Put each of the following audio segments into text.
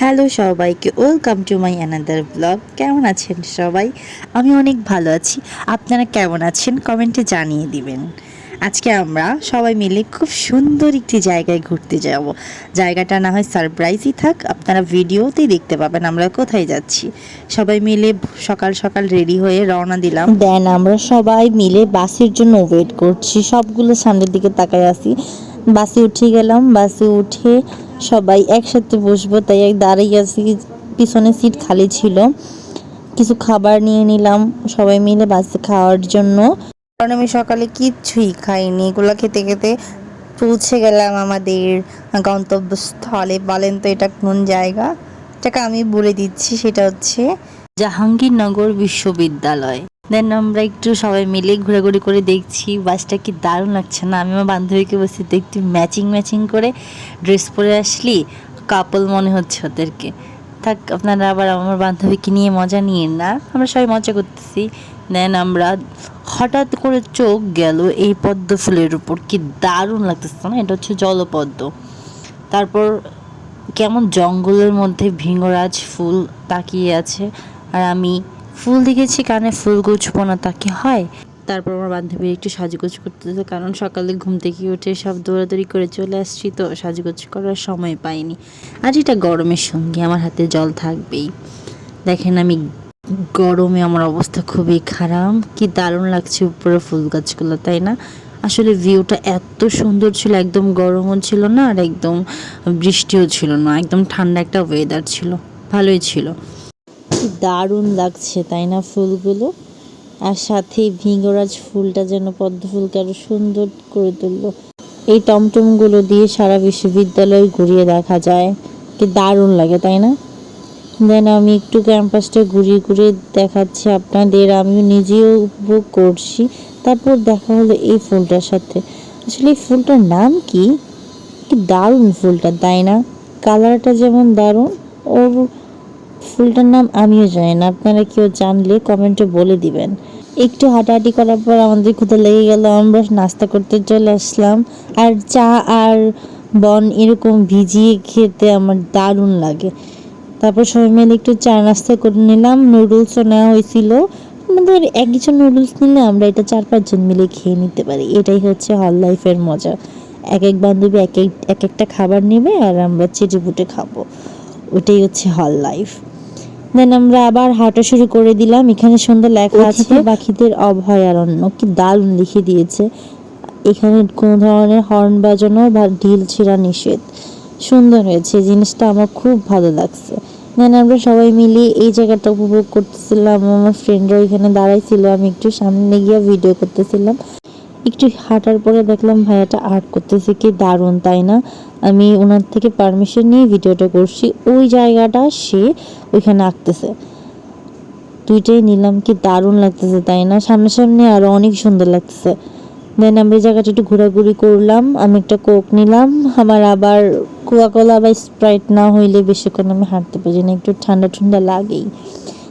Hello সবাইকে welcome to my another blog কেমন আছেন সবাই? আমি অনেক ভালো আছি। আপনারা কেমন আছেন? কমেন্টে জানিয়ে দিবেন। আজকে আমরা সবাই মিলে খুব সুন্দর একটি জায়গায় ঘুরতে যাব। জায়গাটা না হয় সারপ্রাইজই থাক, আপনারা ভিডিওতেই দেখতে পাবেন আমরা কোথায় যাচ্ছি। সবাই মিলে সকাল সকাল রেডি হয়ে রওনা দিলাম। দেন আমরা সবাই মিলে বাসের জন্য ওয়েট করছি। সবগুলো সামনের দিকে তাকায় আসি বাসে উঠে গেলাম। বাসে উঠে সবাই একসাথে বসবো, তাই এক দাঁড়িয়ে আছি পিছনে সিট খালি ছিল। কিছু খাবার নিয়ে নিলাম, সবাই মিলে বাসে খাওয়ার জন্য। কারণ আমি সকালে কিচ্ছুই খাইনি, এগুলো খেতে খেতে পৌঁছে গেলাম আমাদের গন্তব্যস্থলে। বলেন তো এটা কোন জায়গা? এটাকে আমি বলে দিচ্ছি, সেটা হচ্ছে জাহাঙ্গীরনগর বিশ্ববিদ্যালয়। দেন আমরা একটু সবাই মিলে ঘোরাঘুরি করে দেখছি, বাসটা কি দারুণ লাগছে না? আমি আমার বান্ধবীকে বলছি দেখতে ম্যাচিং ম্যাচিং করে ড্রেস পরে আসলি কাপল মনে হচ্ছে ওদেরকে। থাক, আপনারা আবার আমার বান্ধবীকে নিয়ে মজা নিয়ে না। আমরা সবাই মজা করতেছি। দেন আমরা হঠাৎ করে চোখ গেল এই পদ্ম ফুলের উপর। কি দারুণ লাগতেছে না? এটা হচ্ছে জলপদ্ম। তারপর কেমন জঙ্গলের মধ্যে ভিঙ্গরাজ ফুল তাকিয়ে আছে। আর আমি ফুল দেখেছি, কানে ফুল গুছবো না, তা কি হয়? তারপর আমার বান্ধবীর একটু সাজগোজ করতেছে, কারণ সকালে ঘুম থেকে উঠে সব দৌড়াদৌড়ি করে চলে আসছি, তো সাজগোজ করার সময় পাইনি। আর এটা গরমের সঙ্গে, আমার হাতে জল থাকবেই। দেখেন আমি গরমে আমার অবস্থা খুবই খারাপ, কি দারুণ লাগছে উপরে ফুল গাছগুলো, তাই না? আসলে ভিউটা এত সুন্দর ছিল, একদম গরমও ছিল না, আর একদম বৃষ্টিও ছিল না, একদম ঠান্ডা একটা ওয়েদার ছিল, ভালোই ছিল। দারুণ লাগছে, তাই না ফুলগুলো? আর সাথে ভিঙ্গরাজ ফুলটা যেন পদ্ম ফুলকে সুন্দর করে তুললো। এই টমটমগুলো দিয়ে সারা বিশ্ববিদ্যালয় ঘুরিয়ে দেখা যায়। কি দারুণ লাগে, তাই না? দেন আমি একটু ক্যাম্পাসটা ঘুরিয়ে ঘুরিয়ে দেখাচ্ছি আপনাদের। আমিও নিজেও উপভোগ করছি। তারপর দেখা হলো এই ফুলটার সাথে। আসলে এই ফুলটার নাম কি দারুণ ফুলটা, তাই না? কালারটা যেমন দারুণ, ওর ফুলটার নাম আমিও জানি না। আপনারা কেউ জানলে কমেন্টে বলে দিবেন। একটু হাঁটাহাঁটি করার পর আমাদের কোথাও লেগে গেল, আমরা নাস্তা করতে চলে আসলাম। আর চা আর বন এরকম ভিজিয়ে খেতে আমার দারুণ লাগে। তারপর সবাই মিলে একটু চা নাস্তা করে নিলাম। নুডলসও নেওয়া হয়েছিল। আমাদের এক কিছু নুডলস নিলে আমরা এটা চার পাঁচজন মিলে খেয়ে নিতে পারি। এটাই হচ্ছে হল লাইফের মজা। এক এক বান্ধবী এক এক এক একটা খাবার নেবে আর আমরা চেটে পুটে খাব। ওটাই হচ্ছে হল লাইফ। দেন আমরা আবার হাঁটা শুরু করে দিলাম। এখানে সুন্দর লেখা আছে পাখিদের অভয়ারণ্য। কি দারুণ লিখে দিয়েছে। এখানে কোনো ধরনের হর্ন বাজানো বা ঢিল ছিঁড়া নিষেধ। সুন্দর হয়েছে জিনিসটা আমার খুব ভালো লাগছে। দেন আমরা সবাই মিলে এই জায়গাটা উপভোগ করতেছিলাম। আমার ফ্রেন্ডরা ওইখানে দাঁড়াইছিল আমি একটু সামনে গিয়ে ভিডিও করতেছিলাম। একটু হাঁটার পরে দেখলাম ভাইয়াটা আর্ট করতেছে, কি দারুণ, তাই না? আমি ওনার থেকে পারমিশন নিয়ে ভিডিওটা করছি, ওই জায়গাটা সে ওইখানে আঁকতেছে। দুইটাই নিলাম, কি দারুণ লাগতেছে, তাই না? সামনাসামনি আরও অনেক সুন্দর লাগতেছে। দেন আমি জায়গাটা একটু ঘোরাঘুরি করলাম, আমি একটা কোক নিলাম, আমার আবার কোকাকোলা বা স্প্রাইট না হইলে বেশিক্ষণ আমি হাঁটতে পারি না, একটু ঠান্ডা ঠান্ডা লাগেই।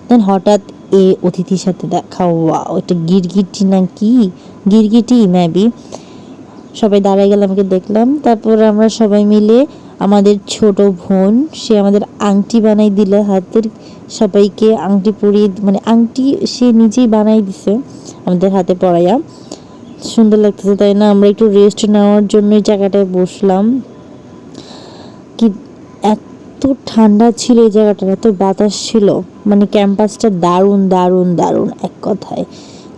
দেন হঠাৎ এ অতিথির সাথে দেখা ওয়া ওটা গিরগিটি না কি গিরগিটি ম্যাবি সবাই দাঁড়ায় গেলাম আমাকে দেখলাম। তারপর আমরা সবাই মিলে আমাদের ছোট বোন, সে আমাদের আংটি বানাই দিল হাতের। সবাইকে আংটি পরিয়ে মানে আংটি সে নিজেই বানাই দিছে আমাদের হাতে পরাইয়া। সুন্দর লাগতেছে, তাই না? আমরা একটু রেস্ট নেওয়ার জন্য এই জায়গাটায় বসলাম। কি এত ঠান্ডা ছিল এই জায়গাটা এত বাতাস ছিল। মানে ক্যাম্পাসটা দারুণ দারুণ দারুণ, এক কথায়।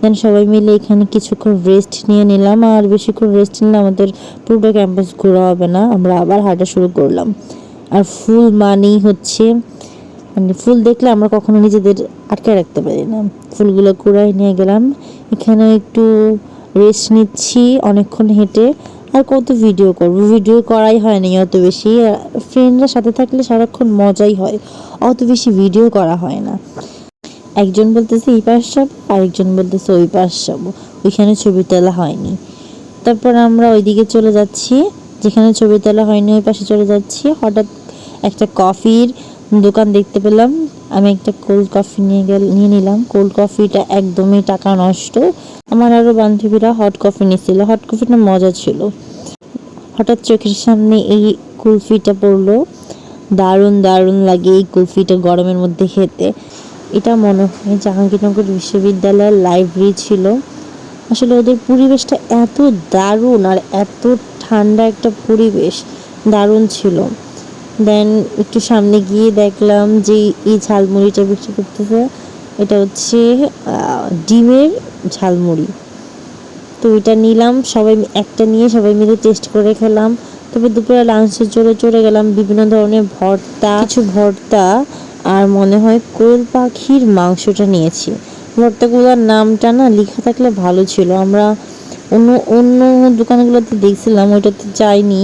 দেন সবাই মিলে এখানে কিছুক্ষণ রেস্ট নিয়ে নিলাম আর বেশিক্ষণ রেস্ট নিলে আমাদের পুরোটা ক্যাম্পাস ঘোরা হবে না। আমরা আবার হাঁটা শুরু করলাম। আর ফুল মানেই হচ্ছে মানে ফুল দেখলে আমরা কখনো নিজেদের আটকে রাখতে পারি না। ফুলগুলো কুড়াই নিয়ে গেলাম। এখানে একটু রেস্ট নিচ্ছি অনেকক্ষণ হেঁটে। আর কত ভিডিও করব? ভিডিও করাই হয়নি অত বেশি। ফ্রেন্ডরা সাথে থাকলে সারাক্ষণ মজাই হয়। অত বেশি ভিডিও করা হয় না। একজন বলতেছে, এই পাশ যাব, আরেকজন বলতেছে, ওই পাশ যাব। ওইখানে ছবি তোলা হয়নি। তারপর আমরা ওইদিকে চলে যাচ্ছি। যেখানে ছবি তোলা হয়নি, ওই পাশে চলে যাচ্ছি। হঠাৎ একটা কফির দোকান দেখতে পেলাম। আমি একটা কোল্ড কফি নিয়ে গেল, নিয়ে নিলাম। কোল্ড কফিটা একদমই টাকা নষ্ট। আমার আরও বান্ধবীরা হট কফি নিয়েছিল হট কফিটা মজা ছিল। হঠাৎ চোখের সামনে এই কুলফিটা পড়ল। দারুণ দারুণ লাগে এই কুলফিটা গরমের মধ্যে খেতে। এটা মনে হয় জাহাঙ্গীরনগর বিশ্ববিদ্যালয়ের লাইব্রেরি ছিল। আসলে ওদের পরিবেশটা এত দারুণ আর এত ঠান্ডা একটা পরিবেশ দারুণ ছিল। দেন একটু সামনে গিয়ে দেখলাম যে এই ঝালমুড়িটা বিক্রি করতেছে, এটা হচ্ছে ডিমের ঝালমুড়ি। তো এটা নিলাম, সবাই একটা নিয়ে সবাই মিলে টেস্ট করে খেলাম। তবে দুপুরে লাঞ্চে চলে চলে গেলাম বিভিন্ন ধরনের ভর্তা, কিছু ভর্তা আর মনে হয় কোয়েল পাখির মাংসটা নিয়েছি। ভর্তাগুলোর নামটা না লেখা থাকলে ভালো ছিল। আমরা অন্য অন্য দোকানগুলোতে দেখছিলাম, ওইটাতে চাইনি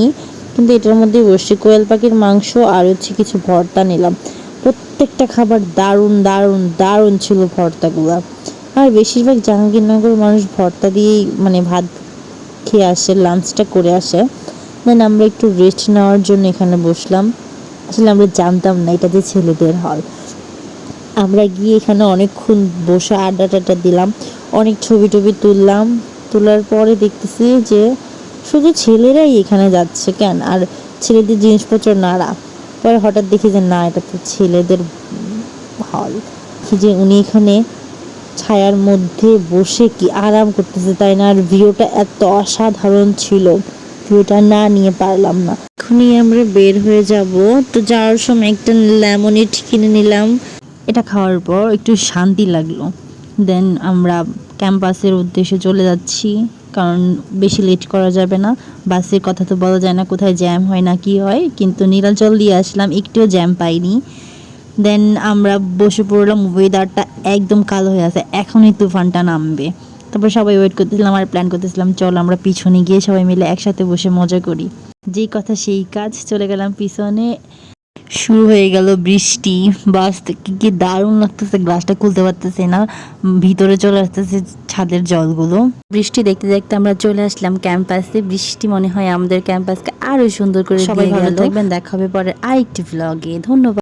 কিন্তু এটার মধ্যে বসছি কোয়েল পাখির মাংস আর হচ্ছে কিছু ভর্তা নিলাম। প্রত্যেকটা খাবার দারুণ দারুণ দারুণ ছিল ভর্তাগুলো। আর বেশিরভাগ জাহাঙ্গীরনগর মানুষ ভর্তা দিয়েই মানে ভাত খেয়ে আসে লাঞ্চটা করে আসে। দেন আমরা একটু রেস্ট নেওয়ার জন্য এখানে বসলাম। আসলে আমরা জানতাম না এটা যে ছেলেদের হল। আমরা গিয়ে এখানে অনেকক্ষণ বসে আড্ডা টাড্ডা দিলাম, অনেক ছবি টবি তুললাম, তোলার পরে দেখতেছি যে শুধু ছেলেরাই এখানে যাচ্ছে কেন? আর ছেলেদের জিনিসপত্র নাড়া। পরে হঠাৎ দেখি যে না, এটা তো ছেলেদের হল। যে উনি এখানে ছায়ার মধ্যে বসে কি আরাম করতেছে তাই না? আর ভিউটা এত অসাধারণ ছিল। ভিউটা না নিয়ে পারলাম না। এখনই আমরা বের হয়ে যাব। তো যাওয়ার সময় একটা লেমনেড কিনে নিলাম। এটা খাওয়ার পর একটু শান্তি লাগল। দেন আমরা ক্যাম্পাসের উদ্দেশ্যে চলে যাচ্ছি। কারণ বেশি লেট করা যাবে না। বাসের কথা তো বলা যায় না কোথায় জ্যাম হয় না কি হয়। কিন্তু নীলাচল দিয়ে আসলাম, একটুও জ্যাম পাইনি। দেন আমরা বসে পড়লাম ওয়েদারটা একদম কালো হয়ে আছে। এখনই তুফানটা নামবে। তারপর সবাই ওয়েট করতেছিলাম আর প্ল্যান করতেছিলাম, চল আমরা পিছনে গিয়ে সবাই মিলে একসাথে বসে মজা করি। যেই কথা সেই কাজ চলে গেলাম পিছনে। শুরু হয়ে গেল বৃষ্টি। বাস থেকে কি দারুণ লাগতেছে গ্লাসটা খুলতে পারতেছে না। ভিতরে চলে আসতেছে ছাদের জলগুলো। বৃষ্টি দেখতে দেখতে আমরা চলে আসলাম ক্যাম্পাসে। বৃষ্টি মনে হয় আমাদের ক্যাম্পাসকে আরও সুন্দর করে সবাই ভালো থাকবেন দেখা হবে পরে আরেকটি ব্লগে ধন্যবাদ।